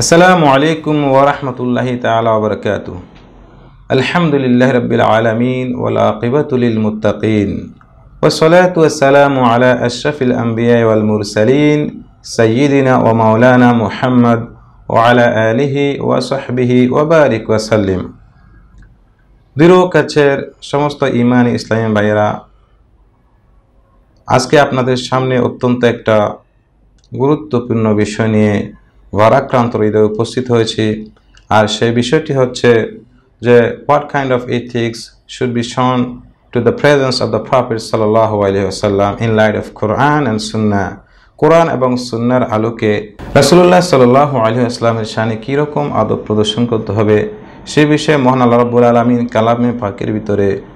আসসালামু আলাইকুম ওরহমতুল্লাহি তালা বরকাত আলহামদুলিল্লাহ রবিল আলমিন ওলাকিবতুলিল মুতাকিন والصلاة والسلام على أشرف الأنبياء والمرسلين سيدنا ومولانا محمد وعلى آله وصحبه وبارك وسلم দৃঢ় কাছের সমস্ত ইমানি ইসলামী ভাইয়েরা আজকে আপনাদের সামনে অত্যন্ত একটা গুরুত্বপূর্ণ বিষয় নিয়ে ভারাক্রান্ত হৃদয়ে উপস্থিত হয়েছি। আর সেই বিষয়টি হচ্ছে যে what kind of ethics should be shown to the presence of the prophet আলহিহাসাল্লাম in light of Quran and Sunnah কোরআন এবং সুন্নার আলোকে রাসুল্লাহ সাল্লাহ আলহিহাস্লামের সানে কীরকম আদব প্রদর্শন করতে হবে, সে বিষয়ে মহান আল্লাহ রব্বুল আলমিন কালামে পাকের ভিতরে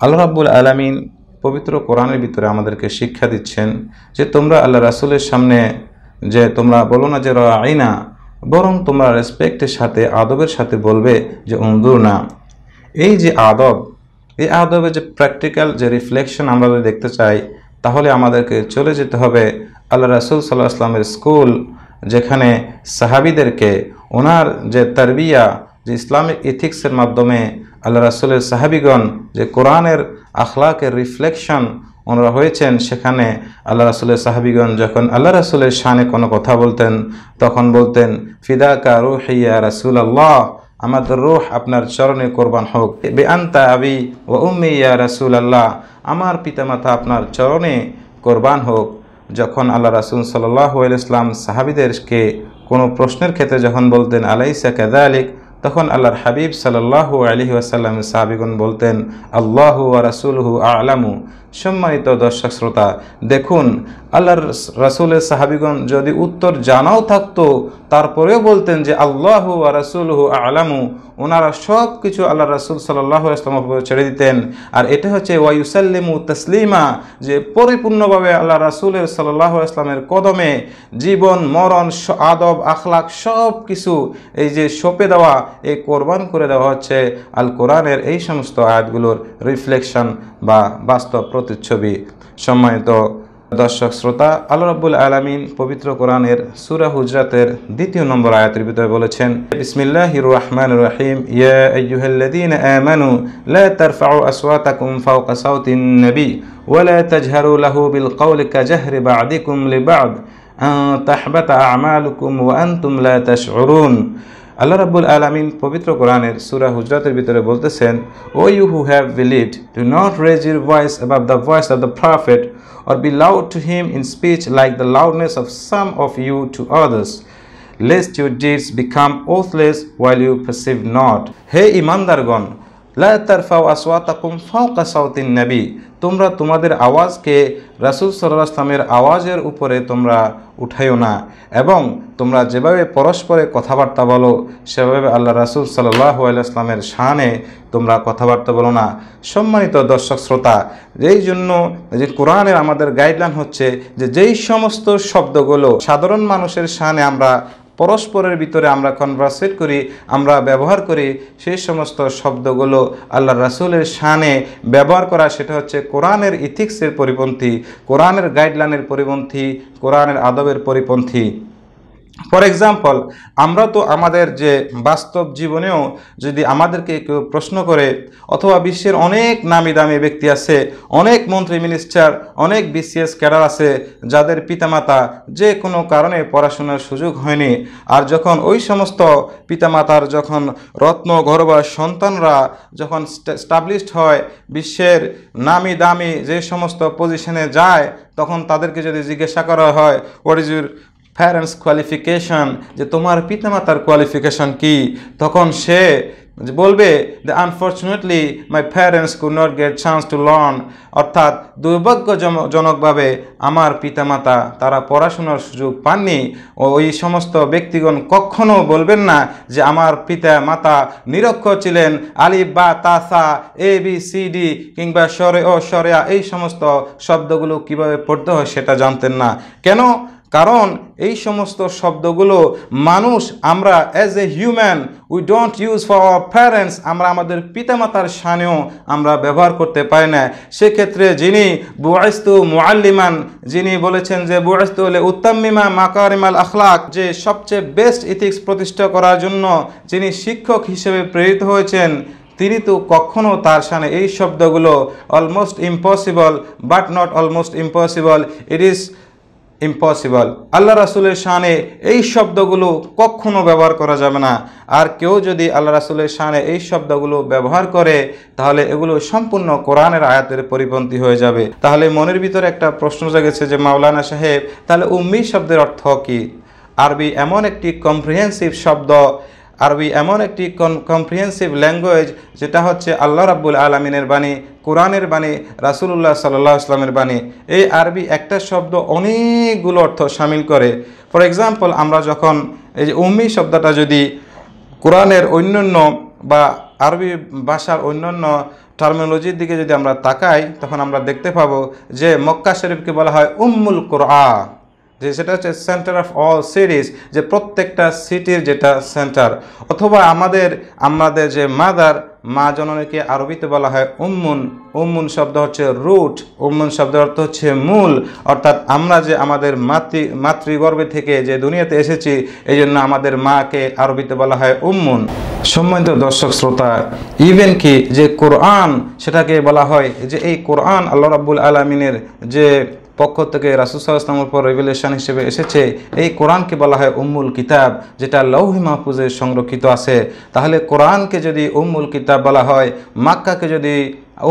আল্লাহ রাব্বুল আলামিন পবিত্র কোরআনের ভিতরে আমাদেরকে শিক্ষা দিচ্ছেন যে তোমরা আল্লাহ রাসুলের সামনে যে তোমরা বলো না যে আইনা বরং তোমরা রেসপেক্টের সাথে, আদবের সাথে বলবে যে অন্দুর না। এই যে আদব, এই আদবের যে প্র্যাকটিক্যাল যে রিফ্লেকশন আমরা যদি দেখতে চাই, তাহলে আমাদেরকে চলে যেতে হবে আল্লাহ রাসুল সাল্লাহ আসলামের স্কুল, যেখানে সাহাবিদেরকে ওনার যে তারবিয়া, যে ইসলামিক ইথিক্সের মাধ্যমে আল্লাহ রাসুলের সাহাবিগণ যে কোরআনের আখলাকের রিফ্লেকশন ওনারা হয়েছেন, সেখানে আল্লাহ রাসুলের সাহাবিগণ যখন আল্লাহ রাসুলের শানে কোনো কথা বলতেন, তখন বলতেন, ফিদাকা রুহিয়া রাসুল আল্লাহ আমাদের রুহ আপনার চরণে কোরবান হোক। বে আন্তা আবি ও উম্মি ইয়া রাসুল আল্লাহ আমার পিতামাতা আপনার চরণে কোরবান হোক। যখন আল্লাহ রাসুল সাল্লাহ ইসলাম সাহাবিদেরকে কোনো প্রশ্নের ক্ষেত্রে যখন বলতেন, আলাইসা কাদা আলিক তখন আল্লাহর হাবিব সাল্লাহ আলহি আসাল্লাম সাহাবিগুন বলতেন আল্লাহ রাসুলহু আলামু। সম্মানিত দর্শক শ্রোতা, দেখুন, আল্লাহর রাসুলের সাহাবিগণ যদি উত্তর জানাও থাকতো, তারপরেও বলতেন যে আল্লাহু রাসুলহু আলামু, ওনারা সব কিছু আল্লাহ রাসুল সাল্লাহ আসলামের উপর ছেড়ে দিতেন। আর এটা হচ্ছে ওয়াইসাল্লিমু তসলিমা, যে পরিপূর্ণভাবে আল্লাহ রাসুলের সাল্লাহ আসলামের কদমে জীবন, মরণ আদব আখলাক সব কিছু এই যে সঁপে দেওয়া এই কোরবান করে দেওয়া হচ্ছে। আল কোরআনের এই সমস্ত আয়াতগুলোর রিফ্লেকশন বা বাস্তব প্রতিচ্ছবি সম্মানিত দর্শক শ্রোতা, আল্লাহ রাব্বুল আলামিন পবিত্র কোরআনের সূরা হুজরাতের দ্বিতীয় নম্বর আয়াতের ভিতরে বলেছেন, বিসমিল্লাহির রহমানির রহিম, ইয়া আইয়ুহাল্লাযীনা আমানু, লা তারফাউ আসওয়াতাকুম ফাওকা সাওতিন নবী, ওয়া লা তাজহারু লাহু বিল কওলি কাজাহরি বা'দিকুম লিবা'দ আন তাহবাতা আমালুকুম ওয়া আনতুম লা তাশউরুন। আল্লাহ রাব্বুল আলামিন পবিত্র কোরআনের সূরা হুজরাতের ভিতরে বলতেছেন O you who have believed do not raise your voice above the voice of the prophet or be loud to him in speech like the loudness of some of you to others, lest your deeds become worthless while you perceive not. হে ইমানদারগণ লা তারফাও আসওয়াতাকুম ফাওকা সাউতিন নবী তোমরা তোমাদের আওয়াজকে রাসূল সাল্লাল্লাহু ইসলামের আওয়াজের উপরে তোমরা উঠাইও না। এবং তোমরা যেভাবে পরস্পরে কথাবার্তা বলো, সেভাবে আল্লাহ রাসূল সাল্লাহ আলাইহি ইসলামের শানে তোমরা কথাবার্তা বলো না। সম্মানিত দর্শক শ্রোতা, এই জন্য যে কোরআনের আমাদের গাইডলাইন হচ্ছে যে যেই সমস্ত শব্দগুলো সাধারণ মানুষের শানে আমরা পরস্পরের ভিতরে আমরা কনভার্সেট করি, আমরা ব্যবহার করি, সেই সমস্ত শব্দগুলো আল্লাহ রাসুলের শানে ব্যবহার করা, সেটা হচ্ছে কোরআনের ইথিক্সের পরিপন্থী, কোরআনের গাইডলাইনের পরিপন্থী, কোরআনের আদবের পরিপন্থী। ফর এক্সাম্পল আমরা তো আমাদের যে বাস্তব জীবনেও যদি আমাদেরকে কেউ প্রশ্ন করে, অথবা বিশ্বের অনেক নামি দামি ব্যক্তি আছে, অনেক মন্ত্রী মিনিস্টার অনেক বিসিএস ক্যাডার আছে, যাদের পিতামাতা যে কোনো কারণে পড়াশোনার সুযোগ হয়নি, আর যখন ওই সমস্ত পিতামাতার যখন রত্ন ঘরবা সন্তানরা যখন স্টাবলিশড হয়, বিশ্বের নামি দামি যে সমস্ত পজিশনে যায়, তখন তাদেরকে যদি জিজ্ঞাসা করা হয় what is your parents qualification যে তোমার পিতামাতার কোয়ালিফিকেশন কি? তখন সে বলবে যে unfortunately my parents could not get chance to learn অর্থাৎ দুর্ভাগ্যজনকভাবে আমার পিতামাতা, তারা পড়াশোনার সুযোগ পাননি। ওই সমস্ত ব্যক্তিগণ কখনো বলবেন না যে আমার পিতা মাতা নিরক্ষর ছিলেন। আলিফ বা তাসা এ, বি, সি, ডি, কিংবা সরে ও সরেয়া এই সমস্ত শব্দগুলো কীভাবে পড়তে হয় সেটা জানতেন না। কেন? কারণ এই সমস্ত শব্দগুলো মানুষ, আমরা as a human we don't use for our parents আমরা আমাদের পিতামাতার সানেও আমরা ব্যবহার করতে পারি না। সেক্ষেত্রে যিনি বুয়াস্তু মুআল্লিমান, যিনি বলেছেন যে বুয়াস্তু হলে উত্তাম্মিমা মাকারিমাল আখলাক, যে সবচেয়ে বেস্ট ইথিক্স প্রতিষ্ঠা করার জন্য যিনি শিক্ষক হিসেবে প্রেরিত হয়েছেন, তিনি তো কখনো তার সামনে এই শব্দগুলো almost impossible but not almost impossible it is impossible আল্লাহ রাসুলের শানে এই শব্দগুলো কখনো ব্যবহার করা যাবে না। আর কেউ যদি আল্লাহ রাসুলের শানে এই শব্দগুলো ব্যবহার করে, তাহলে এগুলো সম্পূর্ণ কোরআনের আয়াতের পরিপন্থী হয়ে যাবে। তাহলে মনের ভিতরে একটা প্রশ্ন জাগেছে যে, মাওলানা সাহেব, তাহলে উম্মি শব্দের অর্থ কী? আরবি এমন একটি কম্প্রিহেন্সিভ শব্দ আরবি এমন একটি কম্প্রিহেন্সিভ ল্যাঙ্গুয়েজ যেটা হচ্ছে আল্লাহ রাব্বুল আলমিনের বাণী, কোরআনের বাণী, রাসুলুল্লাহ সাল্লাহ ইসলামের বাণী। এই আরবি একটা শব্দ অনেকগুলো অর্থ সামিল করে। ফর এক্সাম্পল আমরা যখন এই যে উম্মি শব্দটা যদি কোরআনের অন্যান্য বা আরবি ভাষার অন্যান্য টার্মিনোলজির দিকে যদি আমরা তাকাই, তখন আমরা দেখতে পাবো যে মক্কা শরীফকে বলা হয় উম্মুল কোরআ যে সেটা হচ্ছে সেন্টার অফ অল সিরিজ যে প্রত্যেকটা সিটির যেটা সেন্টার অথবা আমাদের আমাদের যে মাদার মা জননীকে আরবিতে বলা হয় উম্মুন। উম্মুন শব্দ হচ্ছে রুট উম্মুন শব্দের অর্থ হচ্ছে মূল। অর্থাৎ আমরা যে আমাদের মাতৃ, মাতৃগর্ভে থেকে যে দুনিয়াতে এসেছি এই জন্য আমাদের মাকে আরবিতে বলা হয় উম্মুন। সম্মানিত দর্শক, শ্রোতা ইভেন কি যে কোরআন, সেটাকে বলা হয় যে এই কোরআন আল্লাহ রাব্বুল আলমিনের যে পক্ষ থেকে রাসুসাল্লামের পর রেভেলেশন হিসেবে এসেছে। এই কোরআনকে বলা হয় উম্মুল কিতাব, যেটা লৌহি মাহফুজে সংরক্ষিত আছে। তাহলে কোরআনকে যদি উম্মুল কিতাব বলা হয়, মাক্কাকে যদি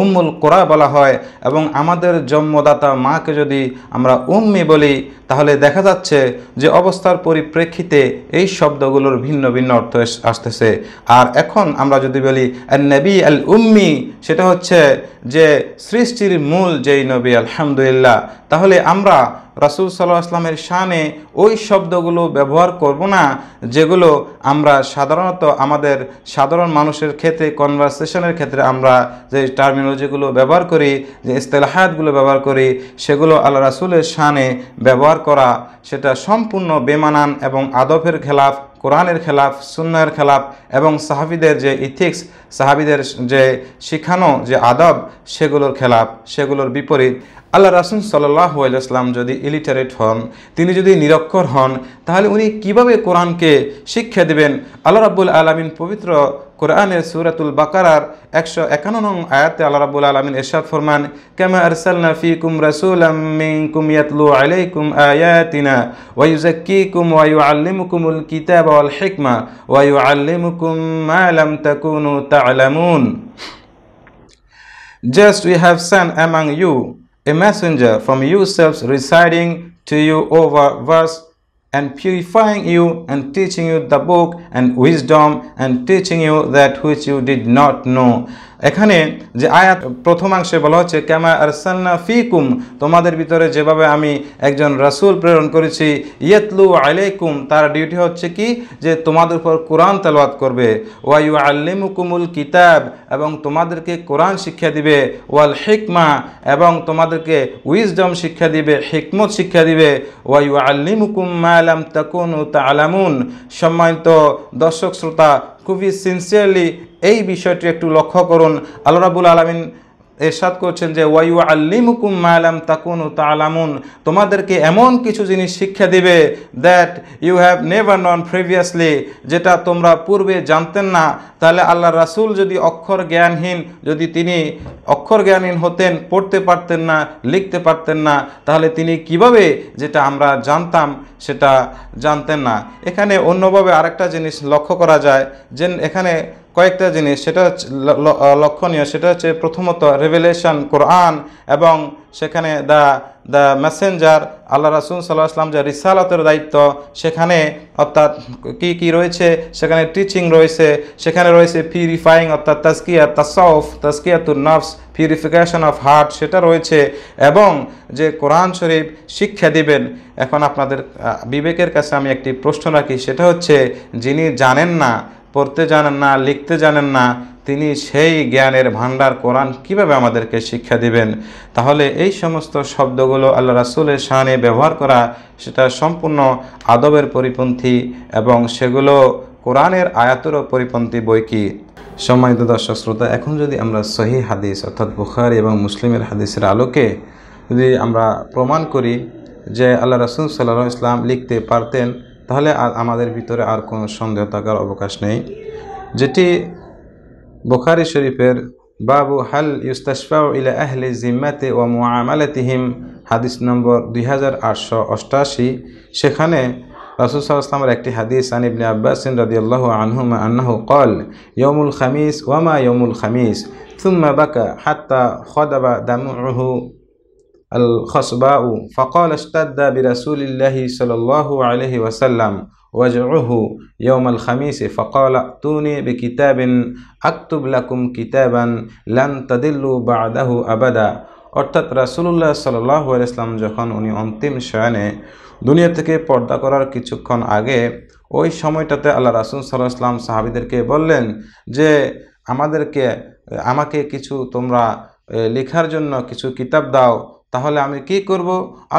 উম্মুল কোরা বলা হয়, এবং আমাদের জন্মদাতা মাকে যদি আমরা উম্মি বলি, তাহলে দেখা যাচ্ছে যে অবস্থার পরিপ্রেক্ষিতে এই শব্দগুলোর ভিন্ন ভিন্ন অর্থ আসতেছে। আর এখন আমরা যদি বলি নবী আল উম্মি সেটা হচ্ছে যে সৃষ্টির মূল যেই নবী, আলহামদুলিল্লাহ, তাহলে আমরা রাসুল সাল্লাহ আসলামের শানে ওই শব্দগুলো ব্যবহার করব না, যেগুলো আমরা সাধারণত আমাদের সাধারণ মানুষের ক্ষেত্রে কনভারসেশনের ক্ষেত্রে আমরা যে টার্মিনোলজিগুলো ব্যবহার করি, যে ইস্তেলাহাতগুলো ব্যবহার করি, সেগুলো আল্লাহ রাসুলের শানে ব্যবহার করা, সেটা সম্পূর্ণ বেমানান এবং আদবের খেলাফ কোরআনের খেলাফ সুন্নার খেলাফ এবং সাহাবিদের যে ইথিক্স সাহাবিদের যে শিখানো, যে আদব, সেগুলোর খেলাফ, সেগুলোর বিপরীত। আল্লাহ রাসুল সাল্লাহ আলাইসলাম যদি ইলিটারেট হন, তিনি যদি নিরক্ষর হন, তাহলে উনি কীভাবে কোরআনকে শিক্ষা দেবেন? আল্লাহ রাবুল আলমিন পবিত্র কোরআনের সুরাতুল বাকারার একশো একান্ন নং আয়াতে আল্লাহ রাব্বুল আলমিন এরশাদ ফরমান, কেমা আরসালনা ফিকুম রাসূলাম মিনকুম ইয়াতলু আলাইকুম আয়াতিনা ওয়া ইউযাক্কিকুম ওয়া ইউআল্লিমুকুমুল কিতাবা ওয়াল হিকমা ওয়া ইউআল্লিমুকুম মা লাম তাকুনু তা'লামুন। Just we have sent among you a messenger from yourselves residing to you over verse and purifying you and teaching you the book and wisdom and teaching you that which you did not know এখানে যে আয়াত প্রথমাংশে বলা হচ্ছে ক্যামা আরসালনা ফিকুম তোমাদের ভিতরে যেভাবে আমি একজন রাসূল প্রেরণ করেছি, ইয়াতলু আলাইকুম তার ডিউটি হচ্ছে কি? যে তোমাদের উপর কোরআন তেলাওয়াত করবে ওয়াইউ আল্লিমুকুমুল কিতাব এবং তোমাদেরকে কোরআন শিক্ষা দিবে, ওয়াল হিকমা এবং তোমাদেরকে উইজডম শিক্ষা দিবে, হিকমত শিক্ষা দিবে ওয়াইউ আল্লিমুকুম মালাম তাকুন তালামুন সম্মানিত দর্শক, শ্রোতা খুবই সিনসিয়ারলি এই বিষয়টি একটু লক্ষ্য করুন। আল্লাহ রাবুল আলমিন এরশাদ করছেন যে ওয়াইউ আল্লিমুকুম মালাম তাকুন তালামুন। তোমাদেরকে এমন কিছু জিনিস শিক্ষা দিবে that you have never known previously যেটা তোমরা পূর্বে জানতেন না। তাহলে আল্লাহ রাসুল যদি অক্ষর জ্ঞানহীন, যদি তিনি অক্ষর জ্ঞানহীন হতেন, পড়তে পারতেন না, লিখতে পারতেন না, তাহলে তিনি কীভাবে যেটা আমরা জানতাম সেটা জানতেন না। এখানে অন্যভাবে আরেকটা জিনিস লক্ষ্য করা যায় যে, এখানে কয়েকটা জিনিস, সেটা লক্ষণীয়, সেটা হচ্ছে প্রথমত রেভেলেশন কোরআন এবং সেখানে দ্য দ্য মেসেঞ্জার আল্লাহ রাসুল সাল্লাহ আসলাম যে রিসালতের দায়িত্ব, সেখানে অর্থাৎ কি কি রয়েছে? সেখানে টিচিং রয়েছে, সেখানে রয়েছে পিউরিফাইং অর্থাৎ তাস্কিয়া তাসফ তাস্কিয়াতুর নফস পিউরিফিকেশন অফ হার্ট সেটা রয়েছে এবং যে কোরআন শরীফ শিক্ষা দিবেন। এখন আপনাদের বিবেকের কাছে আমি একটি প্রশ্ন রাখি, সেটা হচ্ছে, যিনি জানেন না পড়তে জানেন না, লিখতে জানেন না, তিনি সেই জ্ঞানের ভাণ্ডার কোরআন কীভাবে আমাদেরকে শিক্ষা দিবেন? তাহলে এই সমস্ত শব্দগুলো আল্লাহ রাসুলের শানে ব্যবহার করা, সেটা সম্পূর্ণ আদবের পরিপন্থী এবং সেগুলো কোরআনের আয়াতেরও পরিপন্থী বই কি? সম্মানিত দর্শক শ্রোতা, এখন যদি আমরা সহি হাদিস অর্থাৎ বুখারি এবং মুসলিমের হাদিসের আলোকে যদি আমরা প্রমাণ করি যে আল্লাহ রসুল সাল্লাহ ইসলাম লিখতে পারতেন তাহলে আমাদের ভিতরে আর কোনো সন্দেহ থাকার অবকাশ নেই। যেটি বোখারি শরীফের বাবু, হাল ইউস্তাশফা ইলা আহলি জিম্মাতে ও মুআমালাতিহিম, হাদিস নম্বর দুই হাজার আটশো অষ্টাশি। সেখানে রাসুল সাল্লামের একটি হাদিস আনিবনে আব্বাসিন রাদিয়াল্লাহ আনহুমা আন্নাহ কল ইয়মুল খামিস ওয়ামা ইয়মুল খামিস থুম্মা বাকা হাত্তা খদাবা দামুহু الخصباء فقال اشتد برسول الله صلى الله عليه وسلم وجعه يوم الخميس فقال ائتوني بكتاب أكتب لكم كتابا لن تدلوا بعده أبدا অর্থাৎ রাসুল্লাহ সাল্লাহ ইসলাম যখন উনি অন্তিম শয়নে দুনিয়া থেকে পর্দা করার কিছুক্ষণ আগে ওই সময়টাতে আল্লাহ রাসুল সাল্লাহ ইসলাম সাহাবিদেরকে বললেন যে আমাদেরকে আমাকে কিছু তোমরা এ, লেখার জন্য কিছু কিতাব দাও তাহলে আমি কি করব?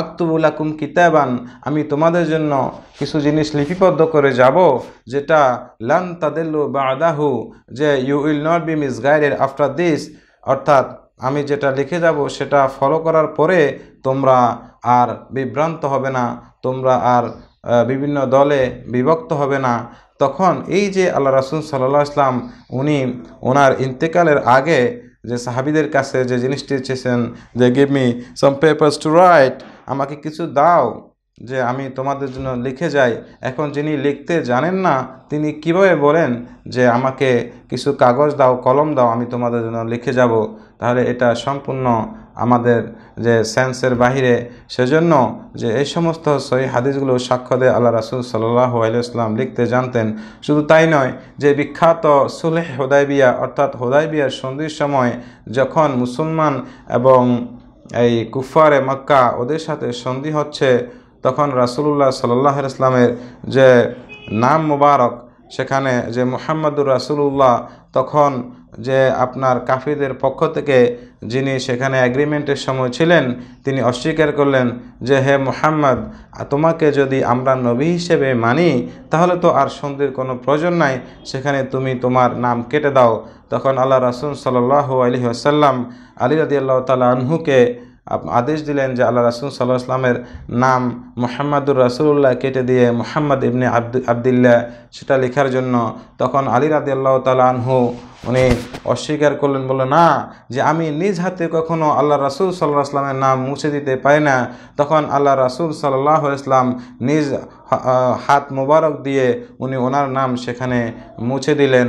আক্তুবুলাকুম কিতাবান, আমি তোমাদের জন্য কিছু জিনিস লিপিবদ্ধ করে যাব, যেটা লান তাদেল্লু বা আদাহু যে you will not be misguided after this অর্থাৎ আমি যেটা লিখে যাব সেটা ফলো করার পরে তোমরা আর বিভ্রান্ত হবে না, তোমরা আর বিভিন্ন দলে বিভক্ত হবে না। তখন এই যে আল্লাহ রাসুল সাল্লাহ ইসলাম উনি ওনার ইন্তেকালের আগে যে সাহাবিদের কাছে যে জিনিসটি চেয়েছেন যে give me some papers to write আমাকে কিছু দাও যে আমি তোমাদের জন্য লিখে যাই। এখন যিনি লিখতে জানেন না, তিনি কীভাবে বলেন যে আমাকে কিছু কাগজ দাও, কলম দাও, আমি তোমাদের জন্য লিখে যাব? তাহলে এটা সম্পূর্ণ আমাদের যে সেন্সের বাহিরে, সেজন্য যে এই সমস্ত সহি হাদিসগুলো সাক্ষ্য দেয় আল্লাহ রাসুল সাল্লাহ আলাইসলাম লিখতে জানতেন। শুধু তাই নয়, যে বিখ্যাত সুলেহ হোদাইবিয়া অর্থাৎ হোদাইবিয়ার সন্ধির সময় যখন মুসলমান এবং এই কুফারে মক্কা ওদের সাথে সন্ধি হচ্ছে, তখন রাসুলুল্লাহ সাল্লাহ ইসলামের যে নাম মুবারক, সেখানে যে মোহাম্মদুর রাসুলুল্লাহ, তখন যে আপনার কাফিদের পক্ষ থেকে যিনি সেখানে অ্যাগ্রিমেন্টের সময় ছিলেন, তিনি অস্বীকার করলেন যে, হে মোহাম্মদ তোমাকে যদি আমরা নবী হিসেবে মানি, তাহলে তো আর সন্ধির কোনো প্রয়োজন নাই। সেখানে তুমি তোমার নাম কেটে দাও। তখন আল্লাহ রাসুল সাল্লাহ আলী আসাল্লাম আলী রাদি আল্লাহ তালা আনহুকে আদেশ দিলেন যে আল্লাহ রাসুল সাল্লাহ আসলামের নাম মোহাম্মদুর রাসুল্লাহ কেটে দিয়ে মোহাম্মদ ইবনে আব্দ, আবদুল্লাহ সেটা লেখার জন্য। তখন আলী রাদি আল্লাহ তালা আনহু উনি অস্বীকার করলেন, বললেন, না, যে আমি নিজ হাতে কখনও আল্লাহ রাসুল সাল্লাহ আসলামের নাম মুছে দিতে পারি না। তখন আল্লাহ রাসুল সাল্লাহ ইসলাম নিজ হাত মোবারক দিয়ে উনি ওনার নাম সেখানে মুছে দিলেন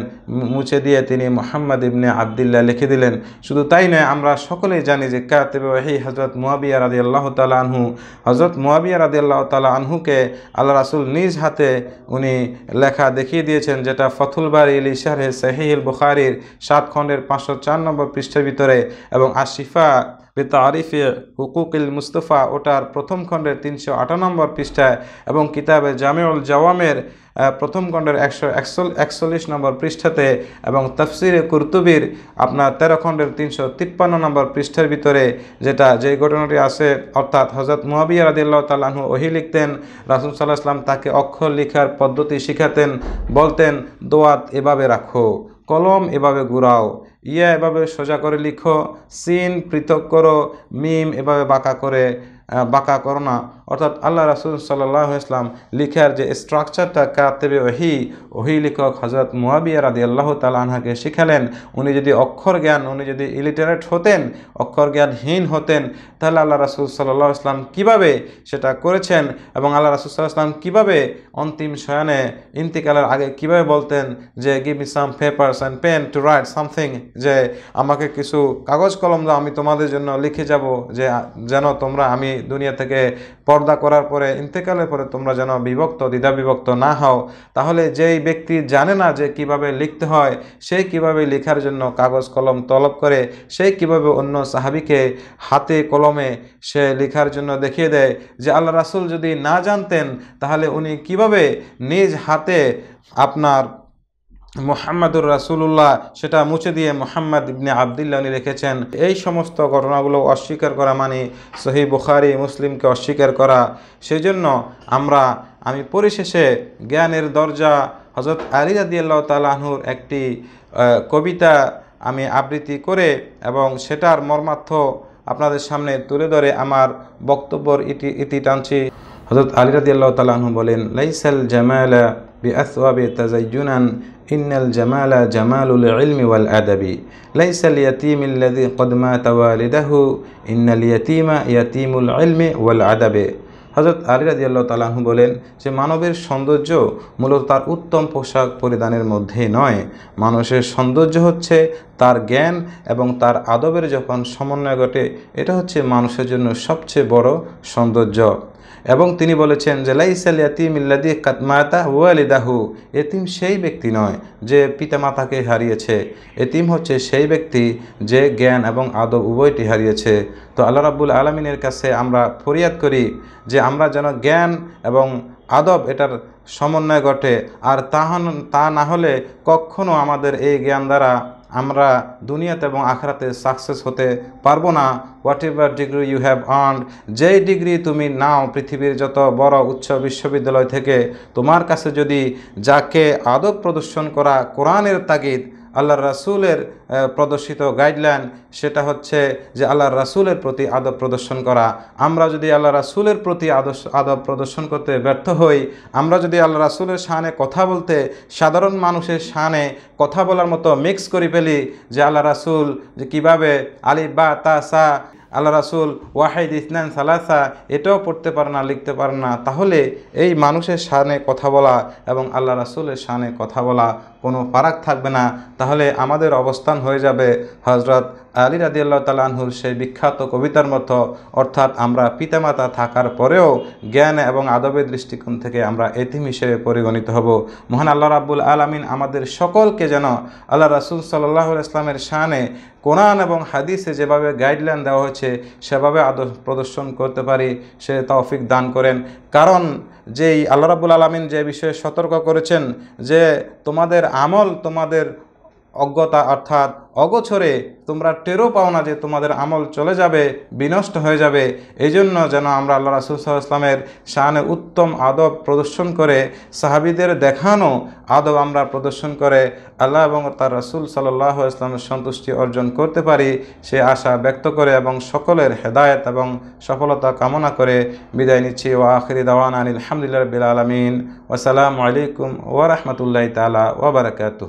মুছে দিয়ে তিনি মোহাম্মদ ইবনে আবদুল্লাহ লিখে দিলেন। শুধু তাই নয়, আমরা সকলেই জানি যে কাতেবে ওয়াহি হজরত মুয়াবিয়া রাদি আল্লাহ তালা আনহু হজরত মুয়াবিয়া রাদি আল্লাহ তালা আনহুকে আল্লাহ রাসুল নিজ হাতে উনি লেখা দেখিয়ে দিয়েছেন, যেটা ফথুল বারি ইলি শাহে সাহিল বুখারির সাত খণ্ডের পাঁচশো চার নম্বর পৃষ্ঠের ভিতরে এবং আশিফা বেতারিফে হুকুকিল মুস্তফা ওটার প্রথম খণ্ডের তিনশো নম্বর পৃষ্ঠায় এবং কিতাবে জামিউল জওয়ামের প্রথম খণ্ডের একশো একচল একচল্লিশ নম্বর পৃষ্ঠাতে এবং তফসিরে কুরতুবির আপনার তেরো খণ্ডের তিনশো তিপ্পান্ন নম্বর পৃষ্ঠার ভিতরে যেটা যে ঘটনাটি আছে, অর্থাৎ হজরত মুয়াবিয়া রাদিল্লাহ তাল্লাহু ওহি লিখতেন, রাসুল সাল্লাহ আসলাম তাকে অক্ষর লেখার পদ্ধতি শিখাতেন, বলতেন, দোয়াত এভাবে রাখো, কলম এভাবে ঘুরাও। ইয়া এভাবে সোজা করে লিখো, সিন পৃথক করো, মিম এভাবে বাঁকা করে বাঁকা করো না। অর্থাৎ আল্লাহ রাসুল সাল্লাহ ইসলাম লিখার যে স্ট্রাকচারটা কাতেবে ওহি ওহি লেখক হজরত মুয়াবিয়া রাদি আল্লাহ তালাহাকে শিখালেন, উনি যদি অক্ষর জ্ঞান, উনি যদি ইলিটারেট হতেন, অক্ষর জ্ঞানহীন হতেন, তাহলে আল্লাহ রাসুল সাল্লাহ ইসলাম কীভাবে সেটা করেছেন এবং আল্লাহ রাসুল সাল্লাহ ইসলাম কীভাবে অন্তিম শয়নে ইন্তিকালের আগে কীভাবে বলতেন যে give me some papers and pen to write something যে, আমাকে কিছু কাগজ কলম দাও, আমি তোমাদের জন্য লিখে যাব, যে, যেন তোমরা আমি দুনিয়া থেকে পর্দা করার পরে, ইন্তেকালের পরে তোমরা যেন বিভক্ত দ্বিধা বিভক্ত না হও। তাহলে যেই ব্যক্তি জানে না যে কীভাবে লিখতে হয়, সে কীভাবে লেখার জন্য কাগজ, কলম তলব করে, সে কীভাবে অন্য সাহাবিকে হাতে, কলমে সে লেখার জন্য দেখিয়ে দেয় যে আল্লাহ রাসুল যদি না জানতেন, তাহলে উনি কীভাবে নিজ হাতে আপনার মোহাম্মদুর রাসুল্লাহ সেটা মুছে দিয়ে মোহাম্মদ ইবনে আবদুল্লাহ উনি রেখেছেন। এই সমস্ত ঘটনাগুলো অস্বীকার করা মানে সহি বুখারি, মুসলিমকে অস্বীকার করা। সেই জন্য আমরা, আমি পরিশেষে জ্ঞানের দরজা হজরত আলী রাদিয়াল্লাহ তালাহুর একটি কবিতা আমি আবৃত্তি করে এবং সেটার মর্মার্থ আপনাদের সামনে তুলে ধরে আমার বক্তব্যর ইতি ইতি টানছি। হজরত আলী রাদিয়াল্লাহ তালাহু বলেন, লাইসাল জামালা বি আসওয়াবে তাজাইজুনান إن الجمال جمال العلم والأدب ليس اليتيم الذي قد مات والده إن اليتيم يتيم العلم والأدب হজরত আলী রাজি আল্লাহ তালাহু বলেন যে মানবের সৌন্দর্য মূলত তার উত্তম পোশাক পরিধানের মধ্যে নয় মানুষের সৌন্দর্য হচ্ছে তার জ্ঞান এবং তার আদবের যখন সমন্বয় ঘটে এটা হচ্ছে মানুষের জন্য সবচেয়ে বড় সৌন্দর্য এবং তিনি বলেছেন যে, লাইসাল ইয়াতিম ইল্লাদি কাতমাতা ওয়ালিদাহু, এতিম সেই ব্যক্তি নয় যে পিতামাতাকে হারিয়েছে। এতিম হচ্ছে সেই ব্যক্তি যে জ্ঞান এবং আদব উভয়টি হারিয়েছে। তো আল্লাহ রাব্বুল আলমিনের কাছে আমরা ফরিয়াদ করি যে, আমরা যেন জ্ঞান এবং আদব এটার সমন্বয় ঘটে। আর তা তা না হলে কখনো আমাদের এই জ্ঞান দ্বারা আমরা দুনিয়াতে এবং আখরাতে সাকসেস হতে পারব না। Whatever degree you have earned যেই ডিগ্রি তুমি নাও পৃথিবীর যত বড় উচ্চ বিশ্ববিদ্যালয় থেকে, তোমার কাছে যদি যাকে আদব প্রদর্শন করা কোরআনের তাগিদ আল্লাহর রাসুলের প্রদর্শিত গাইডলাইন সেটা হচ্ছে যে আল্লাহর রাসুলের প্রতি আদব প্রদর্শন করা। আমরা যদি আল্লাহ রাসুলের প্রতি আদর্শ, আদব প্রদর্শন করতে ব্যর্থ হই, আমরা যদি আল্লাহ রাসুলের শানে কথা বলতে, সাধারণ মানুষের শানে কথা বলার মতো মিক্স করে ফেলি যে আল্লাহ রাসুল যে কীভাবে আলি, বা, তা, সা আল্লাহ রাসুল ওয়াহিদ, ইসনান, সালাসা, এটাও পড়তে পারে না, লিখতে পারে না, তাহলে এই মানুষের সানে কথা বলা এবং আল্লাহ রাসুলের সানে কথা বলা কোনো ফারাক থাকবে না, তাহলে আমাদের অবস্থান হয়ে যাবে হজরত আলী রাদিয়াল্লাহ তালাহুর সেই বিখ্যাত কবিতার মতো। অর্থাৎ আমরা পিতামাতা থাকার পরেও জ্ঞান এবং আদবের দৃষ্টিকোণ থেকে আমরা এতিম হিসেবে পরিগণিত হব। মহান আল্লাহ রাব্বুল আলমিন আমাদের সকলকে যেন আল্লাহ রাসুল সাল্লাহ ইসলামের শানে কোরআন এবং হাদিসে যেভাবে গাইডলাইন দেওয়া হয়েছে, সেভাবে আদর্শ প্রদর্শন করতে পারি, সে তৌফিক দান করেন। কারণ যেই আল্লাহ রাবুল আলমিন যে বিষয়ে সতর্ক করেছেন যে তোমাদের আমল তোমাদের অজ্ঞতা অর্থাৎ অগোছরে তোমরা টেরও পাও না যে তোমাদের আমল চলে যাবে, বিনষ্ট হয়ে যাবে। এই জন্য যেন আমরা আল্লাহ রাসুল ইসলামের শানে উত্তম আদব প্রদর্শন করে, সাহাবিদের দেখানো আদব আমরা প্রদর্শন করে, আল্লাহ এবং তার রাসুল সাল্লাহ ইসলামের সন্তুষ্টি অর্জন করতে পারি, সে আশা ব্যক্ত করে এবং সকলের হেদায়ত এবং সফলতা কামনা করে। বিদায় নিচ্ছি ও আখরি দাওয়ান আনিল আলহামদুলিল্লাহ রবিল আলমিন। ওসালামু আলাইকুম ওরহমতুল্লাহ তালা ওবরাকাতু